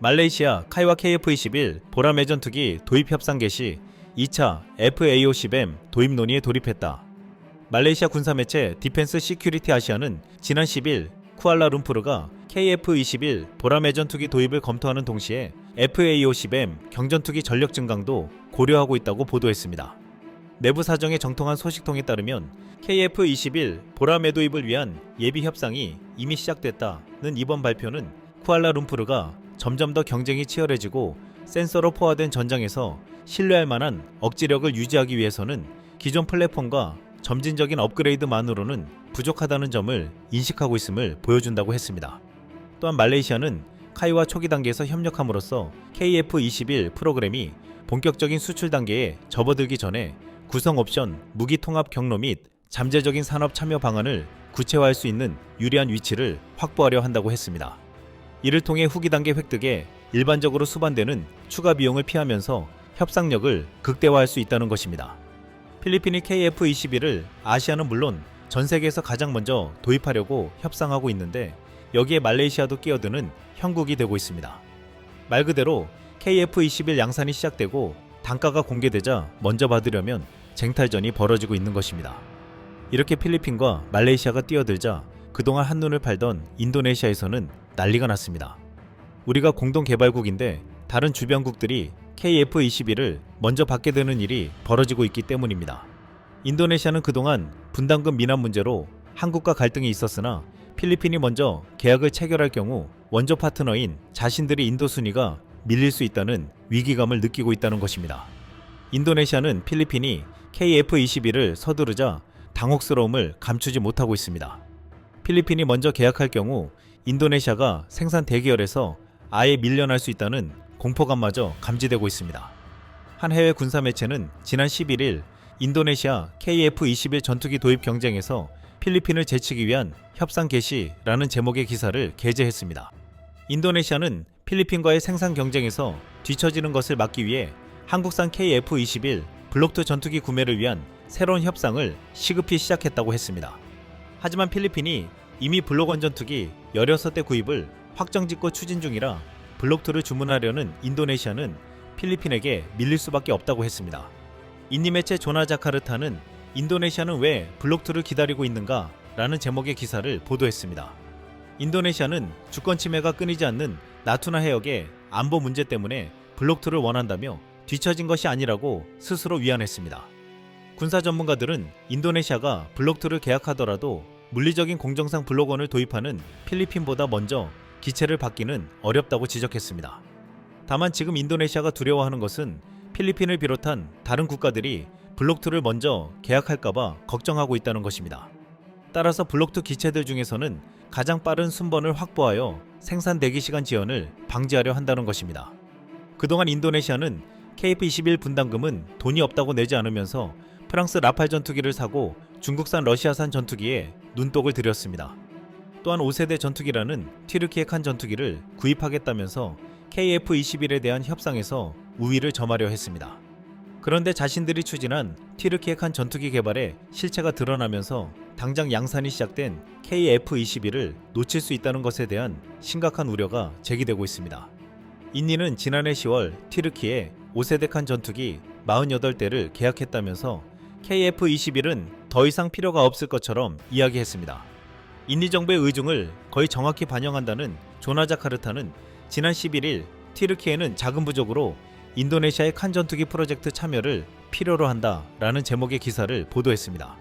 말레이시아 카이와 KF-21 보라매 전투기 도입 협상 개시 2차 FAO-10M 도입 논의에 돌입했다. 말레이시아 군사 매체 디펜스 시큐리티 아시아는 지난 10일 쿠알라룸푸르가 KF-21 보라매 전투기 도입을 검토하는 동시에 FAO-10M 경전투기 전력 증강도 고려하고 있다고 보도했습니다. 내부 사정의 정통한 소식통에 따르면 KF-21 보라매 도입을 위한 예비 협상이 이미 시작됐다는 이번 발표는 쿠알라룸푸르가 점점 더 경쟁이 치열해지고 센서로 포화된 전장에서 신뢰할 만한 억지력을 유지하기 위해서는 기존 플랫폼과 점진적인 업그레이드만으로는 부족하다는 점을 인식하고 있음을 보여준다고 했습니다. 또한 말레이시아는 카이와 초기 단계에서 협력함으로써 KF-21 프로그램이 본격적인 수출 단계에 접어들기 전에 구성 옵션, 무기 통합 경로 및 잠재적인 산업 참여 방안을 구체화할 수 있는 유리한 위치를 확보하려 한다고 했습니다. 이를 통해 후기 단계 획득에 일반적으로 수반되는 추가 비용을 피하면서 협상력을 극대화할 수 있다는 것입니다. 필리핀이 KF-21을 아시아는 물론 전 세계에서 가장 먼저 도입하려고 협상하고 있는데 여기에 말레이시아도 끼어드는 형국이 되고 있습니다. 말 그대로 KF-21 양산이 시작되고 단가가 공개되자 먼저 받으려면 쟁탈전이 벌어지고 있는 것입니다. 이렇게 필리핀과 말레이시아가 뛰어들자 그동안 한눈을 팔던 인도네시아에서는 난리가 났습니다. 우리가 공동 개발국인데 다른 주변국들이 KF-21을 먼저 받게 되는 일이 벌어지고 있기 때문입니다. 인도네시아는 그동안 분담금 미납 문제로 한국과 갈등이 있었으나 필리핀이 먼저 계약을 체결할 경우 원조 파트너인 자신들의 인도 순위가 밀릴 수 있다는 위기감을 느끼고 있다는 것입니다. 인도네시아는 필리핀이 KF-21을 서두르자 당혹스러움을 감추지 못하고 있습니다. 필리핀이 먼저 계약할 경우 인도네시아가 생산 대기열에서 아예 밀려날 수 있다는 공포감마저 감지되고 있습니다. 한 해외 군사 매체는 지난 11일 인도네시아 KF-21 전투기 도입 경쟁에서 필리핀을 제치기 위한 협상 개시라는 제목의 기사를 게재했습니다. 인도네시아는 필리핀과의 생산 경쟁에서 뒤처지는 것을 막기 위해 한국산 KF-21 블록2 전투기 구매를 위한 새로운 협상을 시급히 시작했다고 했습니다. 하지만 필리핀이 이미 블록1 전투기 16대 구입을 확정짓고 추진 중이라 블록2를 주문하려는 인도네시아는 필리핀에게 밀릴 수밖에 없다고 했습니다. 인디 매체 조나 자카르타는 인도네시아는 왜 블록2를 기다리고 있는가? 라는 제목의 기사를 보도했습니다. 인도네시아는 주권 침해가 끊이지 않는 나투나 해역의 안보 문제 때문에 블록2를 원한다며 뒤처진 것이 아니라고 스스로 위안했습니다. 군사 전문가들은 인도네시아가 블록2를 계약하더라도 물리적인 공정상 블록1을 도입하는 필리핀보다 먼저 기체를 받기는 어렵다고 지적했습니다. 다만 지금 인도네시아가 두려워하는 것은 필리핀을 비롯한 다른 국가들이 블록2를 먼저 계약할까봐 걱정하고 있다는 것입니다. 따라서 블록2 기체들 중에서는 가장 빠른 순번을 확보하여 생산 대기 시간 지연을 방지하려 한다는 것입니다. 그동안 인도네시아는 KF-21 분담금은 돈이 없다고 내지 않으면서 프랑스 라팔 전투기를 사고 중국산 러시아산 전투기에 눈독을 들였습니다. 또한 5세대 전투기라는 튀르키예 칸 전투기를 구입하겠다면서 KF-21에 대한 협상에서 우위를 점하려 했습니다. 그런데 자신들이 추진한 튀르키예 칸 전투기 개발에 실체가 드러나면서 당장 양산이 시작된 KF-21을 놓칠 수 있다는 것에 대한 심각한 우려가 제기되고 있습니다. 인니는 지난해 10월 튀르키에 5세대 칸 전투기 48대를 계약했다면서 KF-21은 더 이상 필요가 없을 것처럼 이야기했습니다. 인니 정부의 의중을 거의 정확히 반영한다는 조나자카르타는 지난 11일 튀르키예는 자금 부족으로 인도네시아의 칸 전투기 프로젝트 참여를 필요로 한다라는 제목의 기사를 보도했습니다.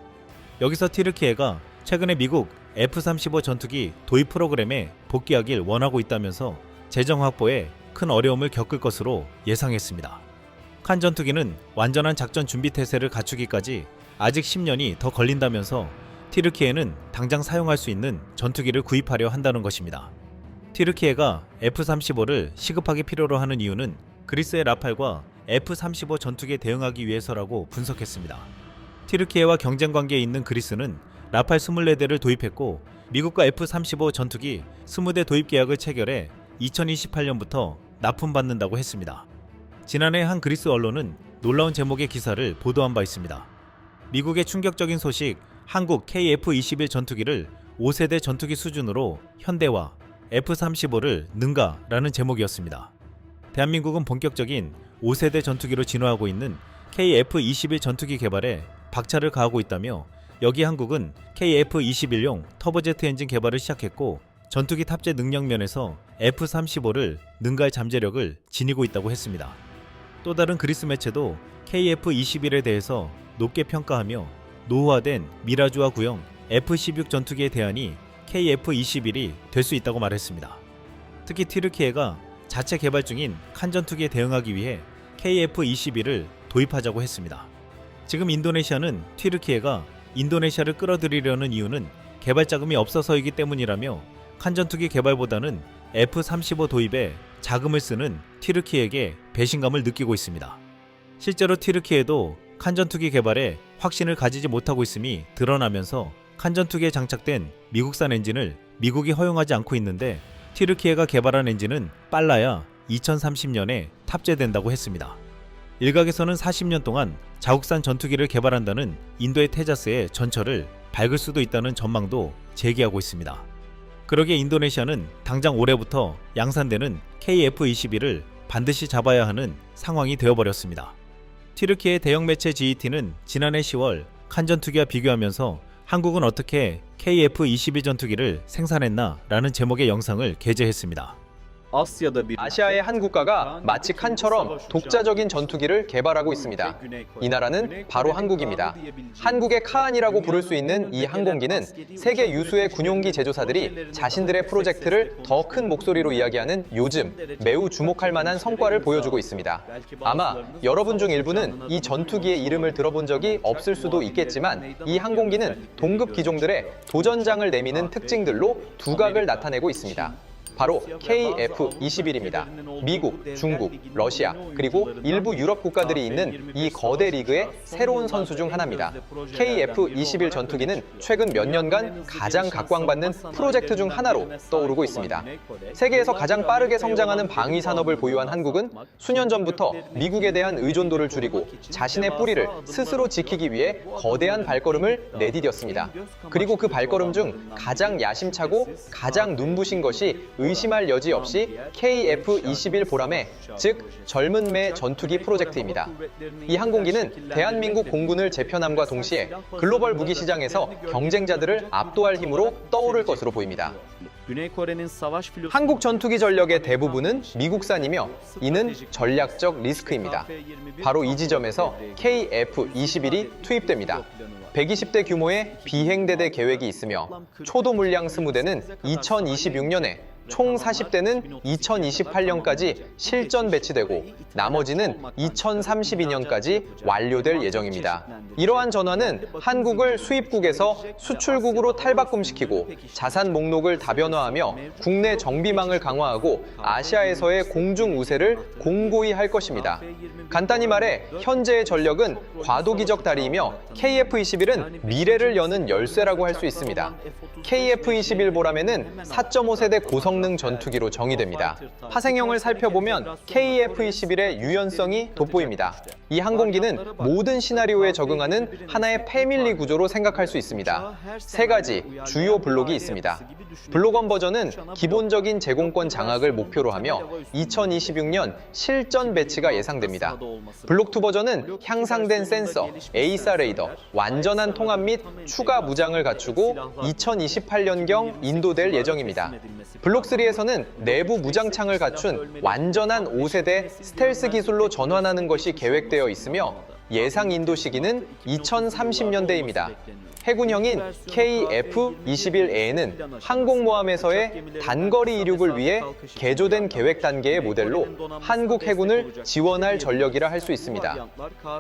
여기서 튀르키예가 최근에 미국 F-35 전투기 도입 프로그램에 복귀하길 원하고 있다면서 재정 확보에 큰 어려움을 겪을 것으로 예상했습니다. 칸 전투기는 완전한 작전 준비 태세를 갖추기까지 아직 10년이 더 걸린다면서 티르키예는 당장 사용할 수 있는 전투기를 구입하려 한다는 것입니다. 티르키예가 F-35를 시급하게 필요로 하는 이유는 그리스의 라팔과 F-35 전투기에 대응하기 위해서라고 분석했습니다. 티르키예와 경쟁 관계에 있는 그리스는 라팔 24대를 도입했고 미국과 F-35 전투기 20대 도입 계약을 체결해 2028년부터 납품받는다고 했습니다. 지난해 한 그리스 언론은 놀라운 제목의 기사를 보도한 바 있습니다. 미국의 충격적인 소식 한국 KF-21 전투기를 5세대 전투기 수준으로 현대화 F-35를 능가라는 제목이었습니다. 대한민국은 본격적인 5세대 전투기로 진화하고 있는 KF-21 전투기 개발에 박차를 가하고 있다며 여기 한국은 KF-21용 터보제트 엔진 개발을 시작했고 전투기 탑재 능력 면에서 F-35를 능가할 잠재력을 지니고 있다고 했습니다. 또 다른 그리스 매체도 KF-21에 대해서 높게 평가하며 노후화된 미라주와 구형 F-16 전투기의 대안이 KF-21이 될 수 있다고 말했습니다. 특히 튀르키예가 자체 개발 중인 칸 전투기에 대응하기 위해 KF-21을 도입하자고 했습니다. 지금 인도네시아는 튀르키예가 인도네시아를 끌어들이려는 이유는 개발 자금이 없어서이기 때문이라며 칸 전투기 개발보다는 F-35 도입에 자금을 쓰는 튀르키예에게 배신감을 느끼고 있습니다. 실제로 튀르키예도 칸 전투기 개발에 확신을 가지지 못하고 있음이 드러나면서 칸 전투기에 장착된 미국산 엔진을 미국이 허용하지 않고 있는데 튀르키예가 개발한 엔진은 빨라야 2030년에 탑재된다고 했습니다. 일각에서는 40년 동안 자국산 전투기를 개발한다는 인도의 테자스의 전철을 밝을 수도 있다는 전망도 제기하고 있습니다. 그러기에 인도네시아는 당장 올해부터 양산되는 KF-21을 반드시 잡아야 하는 상황이 되어버렸습니다. 튀르키의 대형 매체 GET는 지난해 10월 칸 전투기와 비교하면서 한국은 어떻게 KF-22 전투기를 생산했나 라는 제목의 영상을 게재했습니다. 아시아의 한 국가가 마치 칸처럼 독자적인 전투기를 개발하고 있습니다. 이 나라는 바로 한국입니다. 한국의 카안이라고 부를 수 있는 이 항공기는 세계 유수의 군용기 제조사들이 자신들의 프로젝트를 더 큰 목소리로 이야기하는 요즘 매우 주목할 만한 성과를 보여주고 있습니다. 아마 여러분 중 일부는 이 전투기의 이름을 들어본 적이 없을 수도 있겠지만 이 항공기는 동급 기종들의 도전장을 내미는 특징들로 두각을 나타내고 있습니다. 바로 KF-21입니다. 미국, 중국, 러시아, 그리고 일부 유럽 국가들이 있는 이 거대 리그의 새로운 선수 중 하나입니다. KF-21 전투기는 최근 몇 년간 가장 각광받는 프로젝트 중 하나로 떠오르고 있습니다. 세계에서 가장 빠르게 성장하는 방위 산업을 보유한 한국은 수년 전부터 미국에 대한 의존도를 줄이고 자신의 뿌리를 스스로 지키기 위해 거대한 발걸음을 내디뎠습니다. 그리고 그 발걸음 중 가장 야심차고 가장 눈부신 것이 의 심할 여지 없이 KF-21 보람의 즉 젊은 매 전투기 프로젝트입니다. 이 항공기는 대한민국 공군을 재편함과 동시에 글로벌 무기 시장에서 경쟁자들을 압도할 힘으로 떠오를 것으로 보입니다. 한국 전투기 전력의 대부분은 미국산이며 이는 전략적 리스크입니다. 바로 이 지점에서 KF-21이 투입됩니다. 120대 규모의 비행대대 계획이 있으며 초도 물량 20대는 2026년에 총 40대는 2028년까지 실전 배치되고 나머지는 2032년까지 완료될 예정입니다. 이러한 전환은 한국을 수입국에서 수출국으로 탈바꿈시키고 자산 목록을 다변화하며 국내 정비망을 강화하고 아시아에서의 공중 우세를 공고히 할 것입니다. 간단히 말해 현재의 전력은 과도기적 다리이며 KF-21은 미래를 여는 열쇠라고 할 수 있습니다. KF-21 보람에는 4.5세대 고성 능 전투기로 정의됩니다. 파생형을 살펴보면 KF-21의 유연성이 돋보입니다. 이 항공기는 모든 시나리오에 적응하는 하나의 패밀리 구조로 생각할 수 있습니다. 세 가지 주요 블록이 있습니다. 1 버전은 기본적인 제공권 장악을 목표로 하며 2026년 실전 배치가 예상됩니다. 블록 2 버전은 향상된 센서, 에이사 레이더, 완전한 통합 및 추가 무장을 갖추고 2028년경 인도될 예정입니다. 블록 3에서는 내부 무장창을 갖춘 완전한 5세대 스텔스 기술로 전환하는 것이 계획되어 있으며 예상 인도 시기는 2030년대입니다. 해군형인 KF-21A는 항공모함에서의 단거리 이륙을 위해 개조된 계획 단계의 모델로 한국 해군을 지원할 전력이라 할 수 있습니다.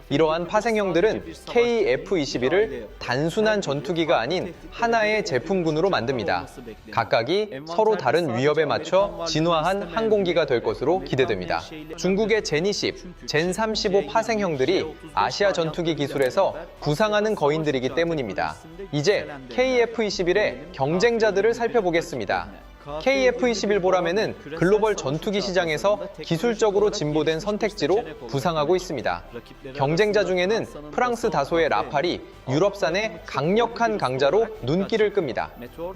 이러한 파생형들은 KF-21을 단순한 전투기가 아닌 하나의 제품군으로 만듭니다. 각각이 서로 다른 위협에 맞춰 진화한 항공기가 될 것으로 기대됩니다. 중국의 제니10, 젠35 파생형들이 아시아 전투기 기술에서 부상하는 거인들이기 때문입니다. 이제 KF-21의 경쟁자들을 살펴보겠습니다. KF-21 보라매는 글로벌 전투기 시장에서 기술적으로 진보된 선택지로 부상하고 있습니다. 경쟁자 중에는 프랑스 다소의 라팔이 유럽산의 강력한 강자로 눈길을 끕니다.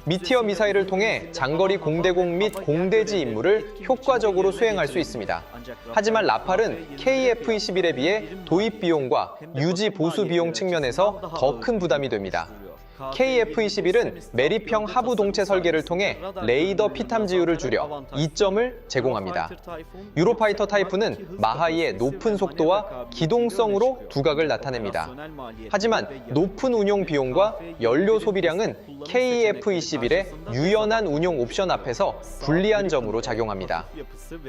미티어 미사일을 통해 장거리 공대공 및 공대지 임무를 효과적으로 수행할 수 있습니다. 하지만 라팔은 KF-21에 비해 도입 비용과 유지 보수 비용 측면에서 더 큰 부담이 됩니다. KF-21은 매립형 하부 동체 설계를 통해 레이더 피탐지율을 줄여 이점을 제공합니다. 유로파이터 타이프는 마하이의 높은 속도와 기동성으로 두각을 나타냅니다. 하지만 높은 운용 비용과 연료 소비량은 KF-21의 유연한 운용 옵션 앞에서 불리한 점으로 작용합니다.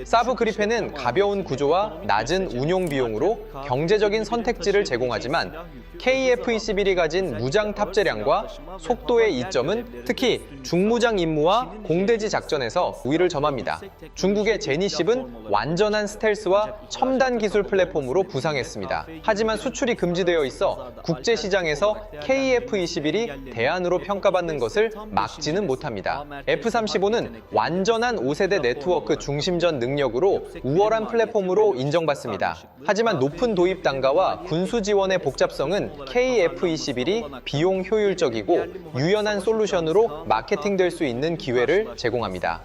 사브 그리펜은 가벼운 구조와 낮은 운용 비용으로 경제적인 선택지를 제공하지만 KF-21이 가진 무장 탑재량과 속도의 이점은 특히 중무장 임무와 공대지 작전에서 우위를 점합니다. 중국의 제니십은 완전한 스텔스와 첨단 기술 플랫폼으로 부상했습니다. 하지만 수출이 금지되어 있어 국제 시장에서 KF-21이 대안으로 평가받는 것을 막지는 못합니다. F-35는 완전한 5세대 네트워크 중심전 능력으로 우월한 플랫폼으로 인정받습니다. 하지만 높은 도입 단가와 군수 지원의 복잡성은 KF-21이 비용 효율적 이고 유연한 솔루션으로 마케팅될 수 있는 기회를 제공합니다.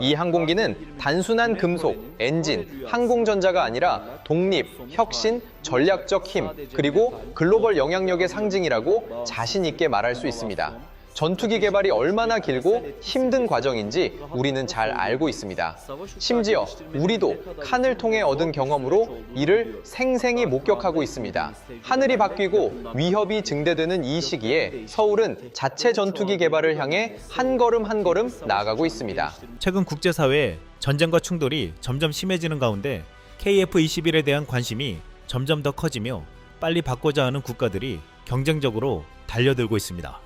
이 항공기는 단순한 금속, 엔진, 항공전자가 아니라 독립, 혁신, 전략적 힘, 그리고 글로벌 영향력의 상징이라고 자신 있게 말할 수 있습니다. 전투기 개발이 얼마나 길고 힘든 과정인지 우리는 잘 알고 있습니다. 심지어 우리도 칸을 통해 얻은 경험으로 이를 생생히 목격하고 있습니다. 하늘이 바뀌고 위협이 증대되는 이 시기에 서울은 자체 전투기 개발을 향해 한 걸음 한 걸음 나아가고 있습니다. 최근 국제사회에 전쟁과 충돌이 점점 심해지는 가운데 KF-21에 대한 관심이 점점 더 커지며 빨리 받고자 하는 국가들이 경쟁적으로 달려들고 있습니다.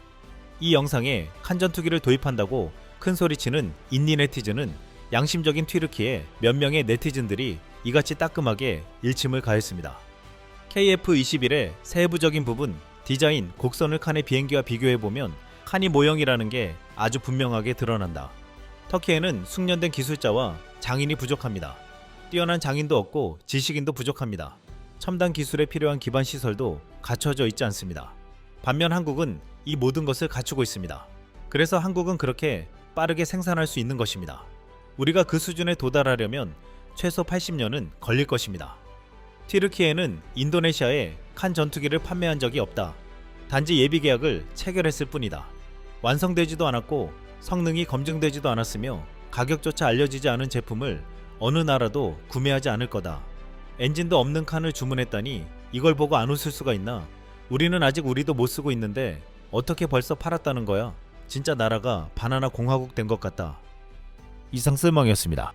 이 영상에 칸 전투기를 도입한다고 큰 소리치는 인니 네티즌은 양심적인 튀르키에 몇 명의 네티즌들이 이같이 따끔하게 일침을 가했습니다. KF-21의 세부적인 부분, 디자인, 곡선을 칸의 비행기와 비교해보면 칸이 모형이라는 게 아주 분명하게 드러난다. 터키에는 숙련된 기술자와 장인이 부족합니다. 뛰어난 장인도 없고 지식인도 부족합니다. 첨단 기술에 필요한 기반 시설도 갖춰져 있지 않습니다. 반면 한국은 이 모든 것을 갖추고 있습니다. 그래서 한국은 그렇게 빠르게 생산할 수 있는 것입니다. 우리가 그 수준에 도달하려면 최소 80년은 걸릴 것입니다. 튀르키예는 인도네시아에 칸 전투기를 판매한 적이 없다. 단지 예비 계약을 체결했을 뿐이다. 완성되지도 않았고 성능이 검증되지도 않았으며 가격조차 알려지지 않은 제품을 어느 나라도 구매하지 않을 거다. 엔진도 없는 칸을 주문했다니 이걸 보고 안 웃을 수가 있나? 우리는 아직 우리도 못 쓰고 있는데 어떻게 벌써 팔았다는 거야? 진짜 나라가 바나나 공화국 된 것 같다. 이상 쓸멍이었습니다.